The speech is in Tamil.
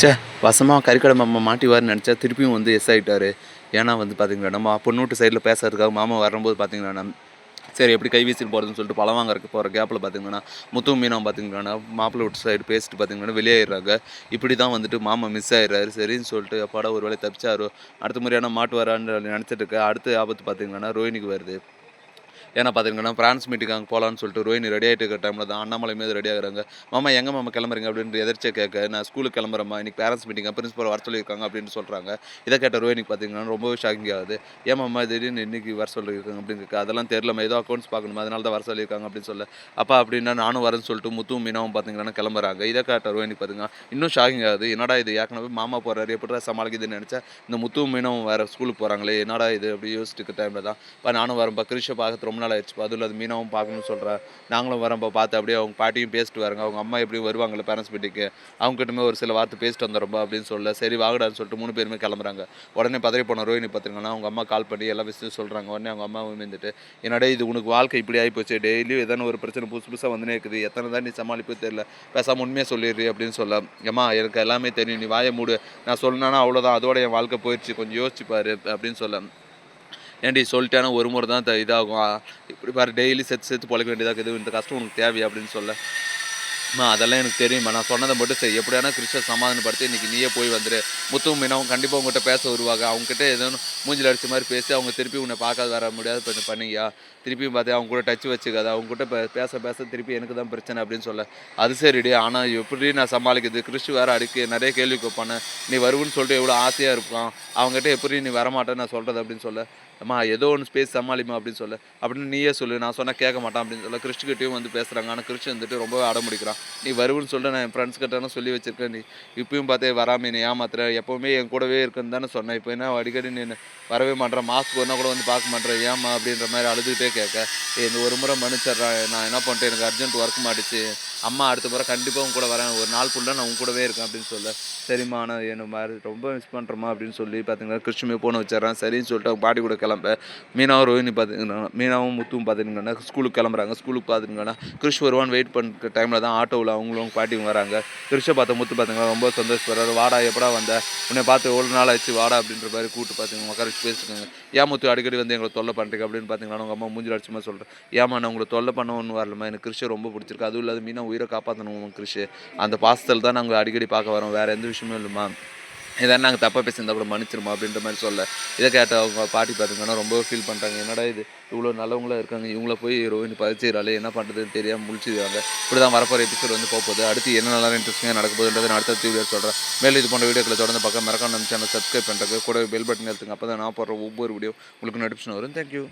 ச்சே வசமாக கறிக்கடை மாமா மாட்டிவார்னு நினச்சா திருப்பியும் வந்து எஸ் ஆகிட்டார் ஏன்னா வந்து பார்த்தீங்கன்னா நம்ம பொண்ணூட்டு சைடில் பேசுறதுக்காக மாமா வரும்போது பார்த்தீங்கன்னா சரி எப்படி கை வீசிட்டு போகிறதுன்னு சொல்லிட்டு பழம் வாங்கறதுக்கு போகிற கேப்பில் பார்த்தீங்கன்னா முத்து மீனம் பார்த்தீங்கன்னா மாப்பிள்ளை விட்டு சைடு பேசிட்டு பார்த்தீங்கன்னா வெளியேறாங்க. இப்படி தான் வந்துட்டு மாமா மிஸ் ஆயிடுறாரு சரின்னு சொல்லிட்டு அப்பாடா ஒரு வேலை தப்பிச்சாரோ அடுத்த முறையான மாட்டு வரான்னு நினச்சிட்டு இருக்க அடுத்த ஆபத்து பார்த்தீங்கன்னா ரோஹினிக்கு வருது. ஏன்னா பார்த்தீங்கன்னா பிரான்ஸ் மீட்டிங் அங்கே போகலான்னு சொல்லிட்டு ரோஹினி ரெடி ஆகிட்டு இருக்கிற டைமில் தான் அண்ணாமலை மீது ரெடி ஆகிறாங்க. மாமா எங்கே மாமா கிளம்புறீங்க? அப்படின்னு எதிர்த்து கேட்க நான் ஸ்கூலுக்கு கிளம்புறேம்மா. இன்னைக்கு பேரண்ட்ஸ் மீட்டிங் பிரின்ஸ்பல் வர சொல்லியிருக்காங்க அப்படின்னு சொல்கிறாங்க இதை கேட்ட ரோஹினிக்கு பார்த்தீங்கன்னா ரொம்பவே ஷாக்கிங் ஆகுது. ஏன் மாமா திடீர்னு இன்னைக்கு வர சொல்லியிருக்காங்க? அப்படின்னு கேட்க அதெல்லாம் தெரியல ஏதோ அக்கௌண்ட்ஸ் பார்க்கணுமா? அதனால தான் வர சொல்லியிருக்காங்க அப்படின்னு சொல்ல அப்பா அப்படின்னா நானும் வரேன்னு சொல்லிட்டு முத்துவும் மீனாவும் பார்த்தீங்கன்னா கிளம்புறாங்க. இதை கேட்ட ரோஹினிக்கு பார்த்தீங்கன்னா இன்னும் ஷாக்கிங் ஆகுது. என்னடா இது? ஏற்கனவே மாமா போகிறாரு எப்படிடா சமாளிக்குதுன்னு நினச்சா இந்த முத்துவும் மீனவும் வேறு ஸ்கூலுக்கு போகிறாங்களே என்னடா இது? அப்படி யோசிச்சுட்டு டைமில் தான் இப்போ நானும் வரேன் கிருஷை பார்க்கறது ரொம்ப நாள் ஆயிடுச்சு அதில் அது மீனாவும் பார்க்கணும்னு சொல்கிறா நாங்களும் வரப்போ பார்த்து அப்படியே அவங்க பாட்டியும் பேசிட்டு வராங்க அவங்க அம்மா எப்படியும் வருவாங்கல்ல பேரண்ட்ஸ் மீட்டிங்கு அவங்ககிட்டமே ஒரு சில வார்த்தை பேசிட்டு வந்துடும்பா அப்படின்னு சொல்ல சரி வாங்கடான்னு சொல்லிட்டு மூணு பேருமே கிளம்புறாங்க. உடனே பதறி போன ரோஹினி பார்த்துருங்கன்னா அவங்க அம்மா கால் பண்ணி எல்லா விஷயம் சொல்கிறாங்க உடனே அவங்க அம்மாவும் வந்துட்டு என்னடா இது உனக்கு வாழ்க்கை இப்படி ஆகி போச்சு டெய்லியும் எதனா ஒரு பிரச்சனை புதுசு புதுசாக வந்துனே இருக்குது. எத்தனை தான் நீ சமாளிப்பு தெரியல. பேசாமல் உண்மையாக சொல்லிடுறி அப்படின்னு சொல்ல ஏம்மா எனக்கு எல்லாமே தெரியும். நீ வாயை மூடு. நான் சொன்னேன்னா அவ்வளோதான் அதோட என் வாழ்க்கை போயிடுச்சு. கொஞ்சம் யோசிச்சு பாரு அப்படின்னு சொல்ல ஏன்டி சொல்லிட்டேன்னா ஒரு முறை தான் இதாகும். இப்படி பாரு டெய்லி செத்து செத்து பழக்க வேண்டியதாக இருக்குது. இந்த கஷ்டம் உனக்கு தேவையா அப்படின்னு சொல்ல. அம்மா அதெல்லாம் எனக்கு தெரியுமா நான் சொன்னதை மட்டும் சரி எப்படியானா கிறிஸ்டர் சமாதானப்படுத்தி இன்றைக்கி நீயே போய் வந்துரு. முத்துவும் மீனவும் கண்டிப்பாக உங்கள்கிட்ட பேச வருவாங்க. அவங்ககிட்ட ஏதோ மூஞ்சில் அடிச்ச மாதிரி பேசி அவங்க திருப்பி உன்னை பார்க்காத வர முடியாது. பண்ணி பண்ணியா திருப்பியும் பார்த்து அவங்க கூட டச் வச்சுக்காத. அவங்க கூட பேச பேச திருப்பி எனக்கு தான் பிரச்சனை அப்படின்னு சொல்ல. அது சரிடி. ஆனால் எப்படி நான் சமாளிக்கிறது? கிறிஸ்டு வேறு அடிக்க. நிறைய கேள்வி கேட்பானே. நீ வருவுன்னு சொல்லிட்டு எவ்வளோ ஆசையாக இருப்பான். அவங்ககிட்ட எப்படி நீ வரமாட்டேன்னு நான் சொல்கிறது அப்படின்னு சொல்ல. அம்மா ஏதோ ஒன்று ஸ்பேஸ் சமாளிமா அப்படின்னு சொல்ல. அப்படின்னு நீயே சொல்லு நான் சொன்னால் கேட்க மாட்டான் அப்படின்னு சொல்ல. கிறிஸ்துக்கிட்டையும் வந்து பேசுகிறாங்க ஆனால் கிறிஸ்து வந்துட்டு ரொம்ப அடம்பிடிக்கிறான் நீ வருவுன்னு சொல்லிட்டு நான் என் ஃப்ரெண்ட்ஸ் கிட்டலாம் சொல்லி வச்சிருக்கேன் நீ. இப்பயும் பார்த்தே வராமல் நீ ஏமாத்துற. எப்போவுமே என் கூடவே இருக்குன்னு தானே சொன்னேன். இப்போ என்ன அடிக்கடி நீ வரவே மாட்டேன் மாஸ்க் ஒன்றா கூட வந்து பார்க்க மாட்டேன் ஏம்மா அப்படின்ற மாதிரி அழுதுகிட்டே கேட்க. "ஏய், இந்த ஒரு முறை மன்னிச்சிட்றேன் நான் என்ன பண்ணிட்டேன்? எனக்கு அர்ஜென்ட் ஒர்க் மாட்டுச்சு. அம்மா அடுத்த முறை கண்டிப்பாக உங்க கூட வரேன். ஒரு நாள் ஃபுல்லாக நான் உங்க கூடவே இருக்கேன் அப்படின்னு சொல்ல சரிம்மா ஆனால் என்ன மாதிரி ரொம்ப மிஸ் பண்ணுறோமா அப்படின்னு சொல்லி பார்த்தீங்கன்னா கிருஷ்ணமே போன வச்சிடறேன். சரின்னு சொல்லிட்டு அவங்க பாட்டி கூட கிளம்ப. மீனாவும் ரோஹினி பார்த்துங்கன்னா மீனாவும் முத்துவும் பார்த்துட்டிங்கன்னா ஸ்கூலுக்கு கிளம்புறாங்க. ஸ்கூலுக்கு பார்த்துங்கன்னா கிருஷ் வருவான் வெயிட் பண்ணுற டைமில் தான் ஆட்டோவில் அவங்களும் பாட்டியும் வராங்க. கிருஷ்ணை பார்த்த முத்து பார்த்தீங்கன்னா ரொம்ப சந்தோஷப்படுறாரு. வாடா எப்படா வந்த? உன்னை பார்த்து எவ்வளோ நாள் ஆச்சு? வாடா அப்படின்ற மாதிரி கூப்பிட்டு பார்த்தீங்கன்னா உட்கார வச்சு பேசிட்டுருக்காங்க. ஏன் முத்து அடிக்கடி வந்து எங்களை தொல்லை பண்ணுறீங்க அப்படின்னு பார்த்தீங்கன்னா உங்கள் அம்மா மூஞ்சில் அடிச்சுமா சொல்கிறேன் ஏமா நான் உங்களை தொல்லை பண்ண ஒன்று வரலமா எனக்கு கிருஷை ரொம்ப பிடிச்சிருக்கு. அதுவும் இல்லாத மீனா உயிரை காப்பாற்றணும் கிறிஷு அந்த பாசத்தில் தான் நாங்கள் அடிக்கடி பார்க்க வரோம். வேறு எந்த விஷயமும் இல்லைம்மா. இதான் நாங்கள் தப்பாக பேசியிருந்தா கூட மன்னிச்சிருமா அப்படின்ற மாதிரி சொல்ல. இதை கேட்ட அவங்க பாட்டி பார்த்தீங்கன்னா ரொம்ப ஃபீல் பண்ணுறாங்க என்னடா இது? இவ்வளோ நல்லவங்களாக இருக்காங்க. இவங்கள போய் ரோஹினி பதிச்சிடறாலே என்ன பண்ணுறதுன்னு தெரியாமல் முழிச்சிடுறாங்க இப்படி தான் வரப்போகிற எபிசோட் வந்து போக போகுது. அடுத்து என்ன நல்லா இன்ட்ரெஸ்டிங்காக நடக்க போகுதுன்றதை நான் அடுத்த வீடியோ சொல்கிறேன் மேலும் இது போன்ற வீடியோக்களை தொடர்ந்து பக்கம் மறக்காம நம்ம சேனல் சப்ஸ்கிரைப் பண்ணுறது கூட பெல் பட்டன் எடுத்துங்க அப்போ தான் நான் போடுற ஒவ்வொரு வீடியோ உங்களுக்கு நோட்டிஃபிகேஷன் வரும். தேங்க்யூ